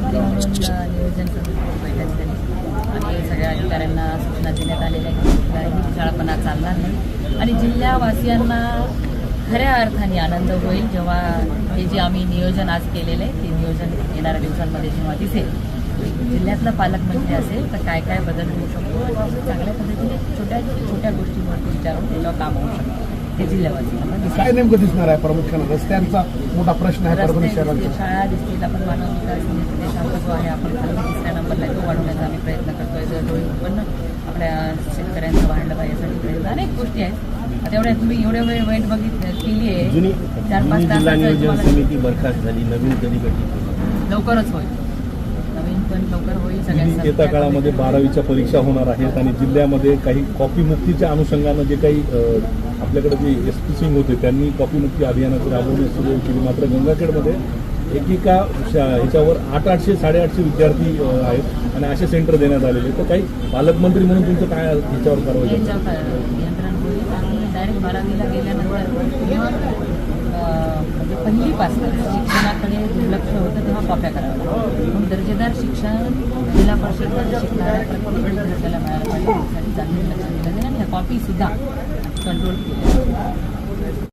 म्हणून नियोजन समितीची बैठक झाली. आणि सगळ्या अधिकाऱ्यांना सूचना देण्यात आलेल्या की कुठलाही शाळापणा चालणार नाही. आणि जिल्ह्यावासियांना खऱ्या अर्थाने आनंद होईल जेव्हा हे जे आम्ही नियोजन आज केलेलं आहे ते नियोजन येणाऱ्या दिवसांमध्ये जेव्हा दिसेल. जिल्ह्यातला पालकमंत्री असेल तर काय काय बदल होऊ शकतो? चांगल्या पद्धतीने छोट्या छोट्या गोष्टींवर विचारून त्याच्यावर काम होऊ शकतं काय नेमकं दिसणार आहे प्रामुख्यानं? रस्त्यांचा मोठा प्रश्न आहे परभणी शहराचा. शाळा दिसतील आपण मानव विकास जो आहे आपण तिसऱ्या नंबरला तो वाढवण्याचा आम्ही प्रयत्न करतोय. जर डोळे उत्पन्न आपल्या शेतकऱ्यांचं वाढलं पाहिजे यासाठी प्रयत्न. अनेक गोष्टी आहेत. आता एवढ्या तुम्ही एवढ्या वेळ वेट बघित केली आहे. चार पाच समिती बरखास्त झाली नवीन कधी गठीत लवकरच होईल. नवीन पण लवकर होईल. येत्या काळामध्ये बारावीच्या परीक्षा होणार आहेत आणि जिल्ह्यामध्ये काही कॉपी मुक्तीच्या अनुषंगानं जे काही आपल्याकडे जे एस पी सिंग होते त्यांनी कॉपी मुक्ती अभियानाची राबवणी सुरू केली. मात्र गंगाखेडमध्ये एकेका ह्याच्यावर आठ आठशे साडेआठशे विद्यार्थी आहेत आणि असे सेंटर देण्यात आलेले. तर काही पालकमंत्री म्हणून तुमचं काय ह्याच्यावर कारवाई डायरेक्ट बारावीला गेल्यानंतर म्हणजे पहिलीपासून शिक्षणाकडे दुर्लक्ष होतं तेव्हा कॉप्या कराव्या दर्जेदार शिक्षण जिल्हा परिषदेमध्ये शिकणाऱ्या प्रत्येक विद्यार्थ्याला मिळालं पाहिजे यासाठी चांगलं लक्ष दिलं जाईल आणि ह्या कॉपीसुद्धा कंट्रोल केल्या